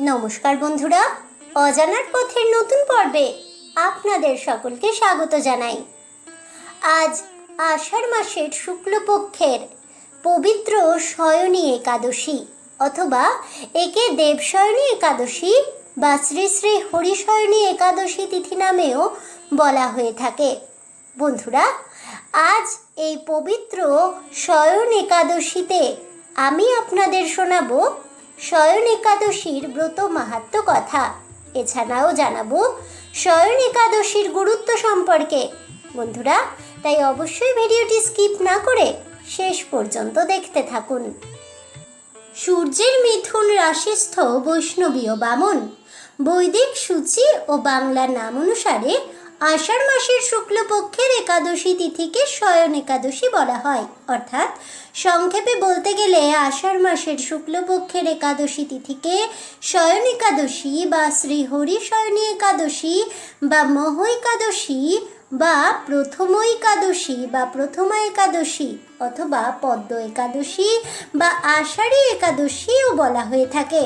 নমস্কার বন্ধুরা, অজানার পথের নতুন পর্বে আপনাদের সকলকে স্বাগত জানাই। আজ আষাঢ় মাসের শুক্লপক্ষের পবিত্র শয়নী একাদশী অথবা একে দেবশয়নী একাদশী বা শ্রী শ্রী হরিশয়নী একাদশী তিথি নামেও বলা হয়ে থাকে। বন্ধুরা, আজ এই পবিত্র শয়ন একাদশীতে আমি আপনাদের শোনাবো শয়ন একাদশীর ব্রত মাহাত্ম কথা। এছাড়াও জানাব শয়ন একাদশীর গুরুত্ব সম্পর্কে। বন্ধুরা, তাই অবশ্যই ভিডিওটি স্কিপ না করে শেষ পর্যন্ত দেখতে থাকুন। সূর্যের মিথুন রাশিস্থ বৈষ্ণবীয় বামন। বৈদিক সূচি ও বাংলা নাম অনুসারে আষাঢ় মাসের শুক্লপক্ষের একাদশী তিথিকে শয়ন একাদশী বলা হয়। অর্থাৎ সংক্ষেপে বলতে গেলে আষাঢ় মাসের শুক্লপক্ষের একাদশী তিথিকে শয়ন একাদশী বা শ্রী হরি শয়নী একাদশী বা মহ একাদশী বা প্রথম একাদশী বা প্রথমা একাদশী অথবা পদ্ম একাদশী বা আষাঢ়ী একাদশীও বলা হয়ে থাকে।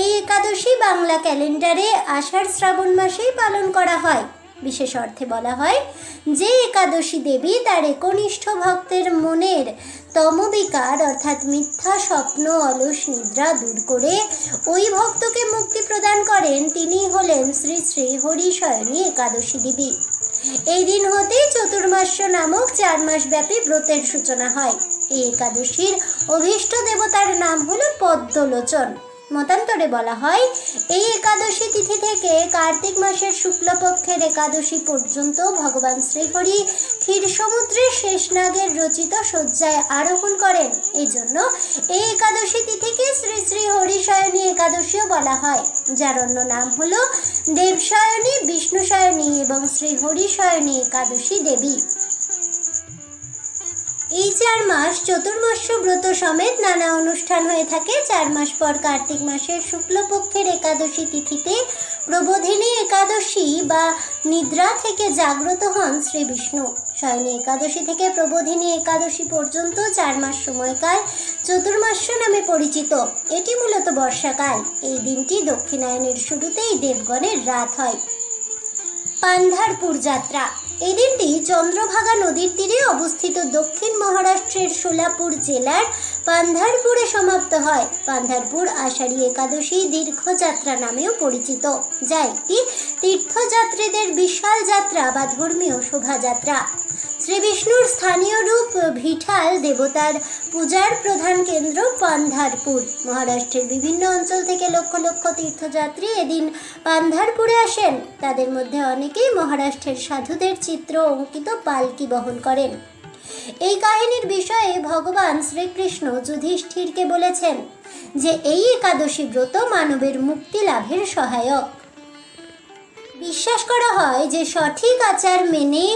এই একাদশী বাংলা ক্যালেন্ডারে আষাঢ় শ্রাবণ মাসেই পালন করা হয়। বিশেষ অর্থে বলা হয় যে একাদশী দেবী তার একনিষ্ঠ ভক্তের মনের তমবিকার অর্থাৎ মিথ্যা স্বপ্ন, অলস নিদ্রা দূর করে ওই ভক্তকে মুক্তি প্রদান করেন। তিনি হলেন শ্রী শ্রী হরিশয়নী একাদশী দেবী। এই দিন হতেই চতুর্মাস্য নামক চার মাস ব্যাপী ব্রতের সূচনা হয়। এই একাদশীর অভীষ্ট দেবতার নাম হলো পদ্মলোচন। মতান্তরে বলা হয়, এই একাদশী তিথি থেকে কার্তিক মাসের শুক্লপক্ষের একাদশী পর্যন্ত ভগবান শ্রীহরি ক্ষীর সমুদ্রের শেষনাগের রচিত শয্যায় আরোহণ করেন। এই জন্য এই একাদশী তিথিকে শ্রী শ্রী হরিশয়নী একাদশীও বলা হয়, যার অন্য নাম হল দেবশয়নী, বিষ্ণুশয়নী এবং শ্রী হরিশয়নী একাদশী দেবী। এই চার মাস চতুর্মাস্য ব্রত সমেত নানা অনুষ্ঠান হয়ে থাকে। চার মাস পর কার্তিক মাসের শুক্লপক্ষের একাদশী তিথিতে প্রবোধিনী একাদশী বা নিদ্রা থেকে জাগ্রত হন শ্রী বিষ্ণু। শয়নী একাদশী থেকে প্রবোধিনী একাদশী পর্যন্ত চার মাস সময়কাল চতুর্মাস্য নামে পরিচিত। এটি মূলত বর্ষাকাল। এই দিনটি দক্ষিণায়নের শুরুতেই দেবগণের রাত হয়। পান্ধারপুর যাত্রা। এই দিনটি চন্দ্রভাগা নদীর তীরে অবস্থিত দক্ষিণ মহারাষ্ট্রের সোলাপুর জেলার পান্ধারপুরে সমাপ্ত হয়। পান্ধারপুর আষাঢ়ী একাদশী দীর্ঘযাত্রা নামেও পরিচিত। যা একটি তীর্থযাত্রীদের বিশাল যাত্রা বা ধর্মীয় শোভাযাত্রা। শ্রী বিষ্ণুর স্থানীয় রূপ ভিঠাল দেবতার পূজার প্রধান কেন্দ্র পান্ধারপুর। মহারাষ্ট্রের বিভিন্ন অঞ্চল থেকে লক্ষ লক্ষ তীর্থযাত্রী এদিন পান্ধারপুরে আসেন। তাদের মধ্যে অনেকেই মহারাষ্ট্রের সাধুদের চিত্র অঙ্কিত পালকি বহন করেন। এই কাহিনীর বিষয়ে ভগবান শ্রীকৃষ্ণ যুধিষ্ঠিরকে বলেছেন যে, এই একাদশী ব্রত মানবের মুক্তি লাভের সহায়ক। বিশ্বাস করা হয় যে সঠিক আচার মেনে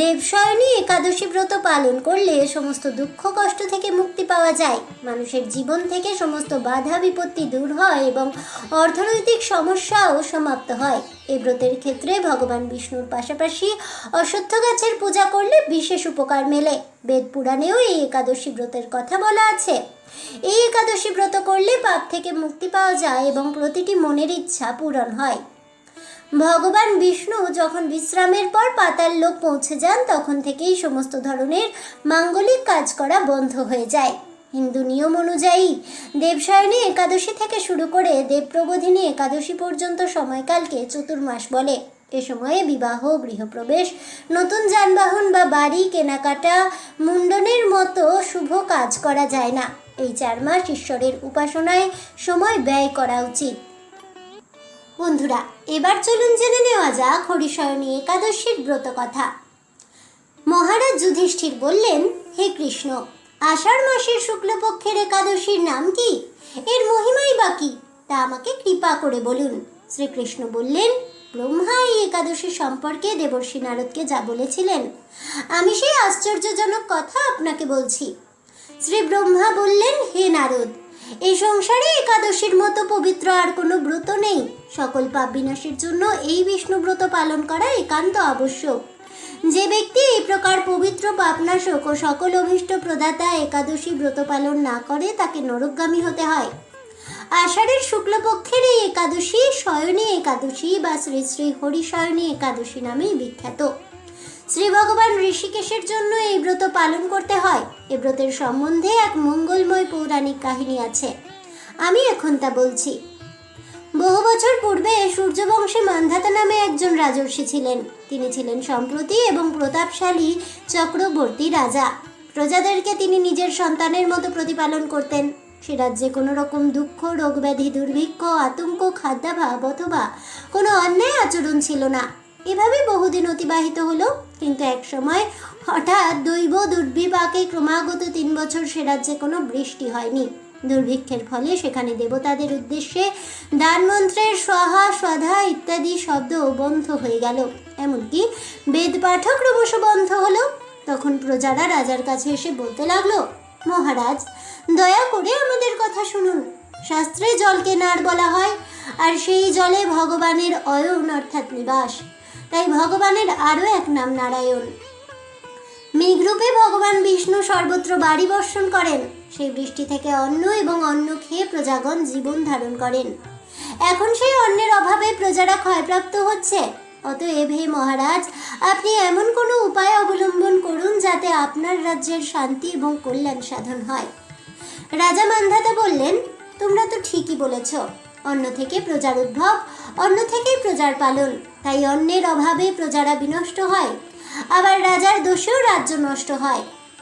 দেবশয়নী একাদশী ব্রত পালন করলে সমস্ত দুঃখ কষ্ট থেকে মুক্তি পাওয়া যায়। মানুষের জীবন থেকে সমস্ত বাধা বিপত্তি দূর হয় এবং অর্থনৈতিক সমস্যাও সমাপ্ত হয়। এই ব্রতের ক্ষেত্রে ভগবান বিষ্ণুর পাশাপাশি অশ্বত্থ গাছের পূজা করলে বিশেষ উপকার মেলে। বেদ পুরাণেও এই একাদশী ব্রতের কথা বলা আছে। এই একাদশী ব্রত করলে পাপ থেকে মুক্তি পাওয়া যায় এবং প্রতিটি মনের ইচ্ছা পূরণ হয়। ভগবান বিষ্ণু যখন বিশ্রামের পর পাতাল লোক পৌঁছে যান, তখন থেকেই সমস্ত ধরনের মাঙ্গলিক কাজ করা বন্ধ হয়ে যায়। হিন্দু নিয়ম অনুযায়ী, দেবশয়নী একাদশী থেকে শুরু করে দেবপ্রবোধিনী একাদশী পর্যন্ত সময়কালকে চতুর্মাস বলে। এ সময়ে বিবাহ, গৃহপ্রবেশ, নতুন যানবাহন বা বাড়ি, কেনাকাটা, মুন্ডনের মতো শুভ কাজ করা যায় না। এই চার মাস ঈশ্বরের উপাসনায় সময় ব্যয় করা উচিত। বন্ধুরা, এবার চলুন জেনে নেওয়া যাক হরিশয়নী একাদশীর ব্রত কথা। মহারাজ যুধিষ্ঠির বললেন, হে কৃষ্ণ, আষাঢ় মাসের শুক্লপক্ষের একাদশীর নাম কি? এর মহিমাই বা কি? তা আমাকে কৃপা করে বলুন। শ্রীকৃষ্ণ বললেন, ব্রহ্মা এই একাদশী সম্পর্কে দেবর্ষী নারদকে যা বলেছিলেন, আমি সেই আশ্চর্যজনক কথা আপনাকে বলছি। শ্রী ব্রহ্মা বললেন, হে নারদ এই সংসারে একাদশীর মতো পবিত্র আর কোনো ব্রত নেই। সকল পাপ বিনাশের জন্য এই বিষ্ণুব্রত পালন করা একান্ত আবশ্যক। যে ব্যক্তি এই প্রকার পবিত্র পাপনাশক ও সকল অভীষ্ট প্রদাতা একাদশী ব্রত পালন না করে, তাকে নরকগামী হতে হয়। আষাঢ়ের শুক্লপক্ষের এই একাদশী শয়নী একাদশী বা শ্রী শ্রী হরিশয়নী একাদশী নামেই বিখ্যাত। শ্রী ভগবান ঋষিকেশের জন্য এই ব্রত পালন করতে হয়। এ ব্রতের সম্বন্ধে এক মঙ্গলময় পৌরাণিক কাহিনী আছে। আমি এখন তা বলছি। বহু বছর পূর্বে সূর্যবংশী মান্ধাতা নামে একজন রাজর্ষি ছিলেন। তিনি ছিলেন সম্প্রতি এবং প্রতাপশালী চক্রবর্তী রাজা। প্রজাদেরকে তিনি নিজের সন্তানের মতো প্রতিপালন করতেন। সে রাজ্যে কোনো রকম দুঃখ রোগ ব্যাধি দুর্ভিক্ষ, আতঙ্ক, খাদ্যাভাব অথবা কোনো অন্যায় আচরণ ছিল না। এভাবে বহুদিন অতিবাহিত হলো, কিন্তু এক সময় হঠাৎ দৈব দুর্বিপাকে ক্রমাগত তিন বছর সে রাজ্যে কোনো বৃষ্টি হয়নি। দুর্ভিক্ষের ফলে সেখানে দেবতাদের উদ্দেশ্যে দানমন্ত্রের সহা, সধা ইত্যাদি শব্দ বন্ধ হয়ে গেল। এমনকি বেদ পাঠও ক্রমশ বন্ধ হলো। তখন প্রজারা রাজার কাছে এসে বলতে লাগল, মহারাজ, দয়া করে আমাদের কথা শুনুন। শাস্ত্রে জলকে নার বলা হয়, আর সেই জলে ভগবানের অয়ন অর্থাৎ নিবাস। তাই ভগবানের আরও এক নাম নারায়ণ। মেঘরূপে ভগবান বিষ্ণু সর্বত্র বাড়ি বর্ষণ করেন। সেই বৃষ্টি থেকে অন্ন এবং অন্ন খেয়ে প্রজাগণ জীবন ধারণ করেন। এখন সেই অন্নের অভাবে প্রজারা ক্ষয়প্রাপ্ত হচ্ছে। অতএব হে মহারাজ, আপনি এমন কোনো উপায় অবলম্বন করুন যাতে আপনার রাজ্যের শান্তি এবং কল্যাণ সাধন হয়। রাজা মান্ধাতা বললেন, তোমরা তো ঠিকই বলেছ অন্য থেকে প্রজার উদ্ভব অন্য থেকেই প্রজার পালন। তাই অন্যের অভাবে প্রজারা বিনষ্ট হয়। আবার রাজার দোষেও রাজ্য নষ্ট হয়।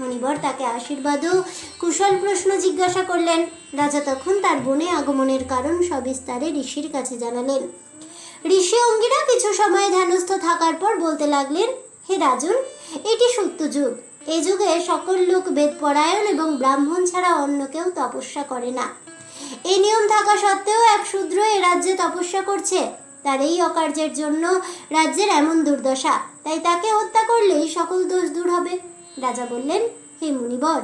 মণিবর তাকে আশীর্বাদ ও কুশল প্রশ্ন জিজ্ঞাসা করলেন। রাজা তখন তার বনে আগমনের কারণ সবিস্তারে ঋষির কাছে জানালেন। ঋষি অঙ্গিরা কিছু সময় ধ্যানস্থ থাকার পর বলতে লাগলেন, হে রাজন, এটি সত্য যুগ। এই যুগে সকল লোক বেদ পরায়ণ এবং ব্রাহ্মণ ছাড়া অন্য কেউ তপস্যা করে না। এই নিয়ম থাকা সত্ত্বেও এক শূদ্র এ রাজ্যে তপস্যা করছে। তার এই অকার্যের জন্য রাজ্যের এমন দুর্দশা। তাই তাকে হত্যা করলেই সকল দোষ দূর হবে। রাজা বললেন, হে মুনিবর,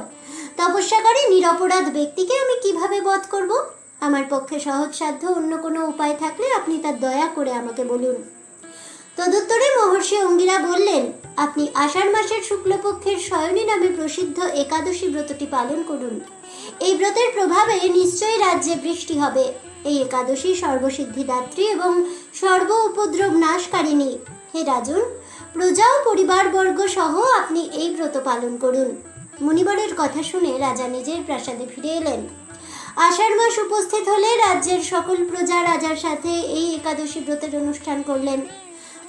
তপস্যাকারী নিরপরাধ ব্যক্তিকে আমি কীভাবে বধ করব? আমার পক্ষে সহজসাধ্য অন্য কোনো উপায় থাকলে আপনি তার দয়া করে আমাকে বলুন। তদুত্তরে মহর্ষি অঙ্গিরা বললেন, আপনি আষাঢ় মাসের শুক্লপক্ষের শয়নী নামে প্রসিদ্ধ একাদশী ব্রতটি পালন করুন। এই ব্রতের প্রভাবে নিশ্চয়ই রাজ্যে বৃষ্টি হবে। এই একাদশী সর্বসিদ্ধিদাত্রী এবং সর্ব উপদ্রব নাশকারিণী। হে রাজন প্রজা ও পরিবারবর্গ সহ আপনি এই ব্রত পালন করুন। মুনিবরের কথা শুনে রাজা নিজের প্রাসাদে ফিরে এলেন। আষাঢ় মাস উপস্থিত হলে রাজ্যের সকল প্রজা রাজার সাথে এই একাদশী ব্রতের অনুষ্ঠান করলেন।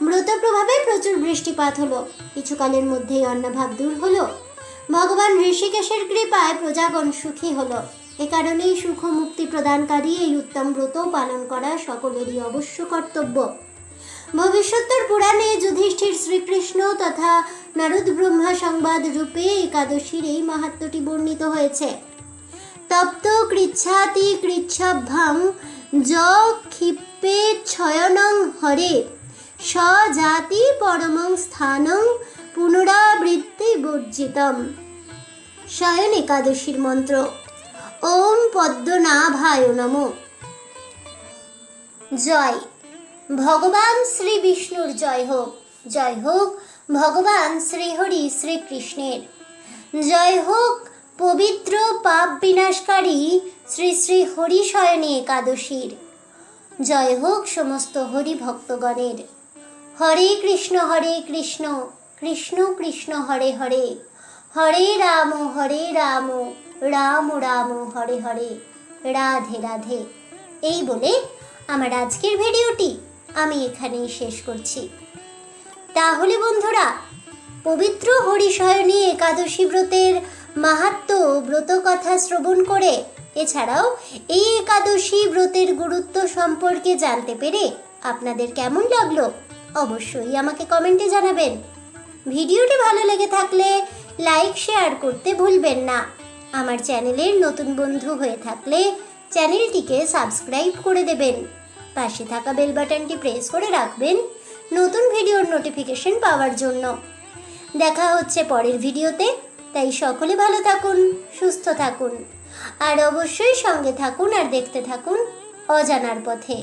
ব্রত প্রভাবে প্রচুর বৃষ্টিপাত হলো। কিছুকালের মধ্যেই অন্নভাব দূর হলো। ভগবান ঋষিকেশের কৃপায় প্রজাগণ সুখী হলো। এ কারণেই সুখ মুক্তি প্রদানকারী এই উত্তম ব্রত পালন করা সকলেরই অবশ্য কর্তব্য। ভবিষ্যত্তর পুরাণে যুধিষ্ঠির শ্রীকৃষ্ণ তথা নারদ ব্রহ্মা সংবাদ রূপে একাদশীর এই মাহাত্মটি বর্ণিত হয়েছে। তপ্ত কৃচ্ছাতি কৃচ্ছাভ্যাং য ক্ষিপ্পে ছয়নং হরে স্বজাতি পরমং স্থানং পুনরাবৃত্তি বর্জিতম। শয়ন একাদশীর মন্ত্র, ওম পদ্মনাভায় নমঃ। জয়। ভগবান শ্রী বিষ্ণুর জয় হোক। জয় হোক ভগবান শ্রীহরি শ্রীকৃষ্ণের জয় হোক পবিত্র পাপ বিনাশকারী শ্রী শ্রী হরিশয়নী একাদশীর। জয় হোক সমস্ত হরি ভক্তগণের। হরে কৃষ্ণ হরে কৃষ্ণ কৃষ্ণ কৃষ্ণ, হরে হরে। হরে রাম হরে রাম রাম রাম, হরে হরে। রাধে রাধে। এই বলে আমার আজকের ভিডিওটি। আমি এখানেই শেষ করছি। তাহলে বন্ধুরা, পবিত্র হরিশয়নী একাদশী ব্রতের মাহাত্ম ব্রত কথা শ্রবণ করে, এছাড়াও এই একাদশী ব্রতের গুরুত্ব সম্পর্কে জানতে পেরে আপনাদের কেমন লাগল অবশ্যই আমাকে কমেন্টে জানাবেন। ভিডিওটি ভালো লেগে থাকলে লাইক, শেয়ার করতে ভুলবেন না। আমার চ্যানেলের নতুন বন্ধু হয়ে থাকলে চ্যানেলটিকে সাবস্ক্রাইব করে দেবেন। পাশে থাকা বেল বাটনটি প্রেস করে রাখবেন নতুন ভিডিওর নোটিফিকেশন পাওয়ার জন্য। দেখা হচ্ছে পরের ভিডিওতে। তাই সকলে ভালো থাকুন, সুস্থ থাকুন। আর অবশ্যই সঙ্গে থাকুন আর দেখতে থাকুন অজানার পথে।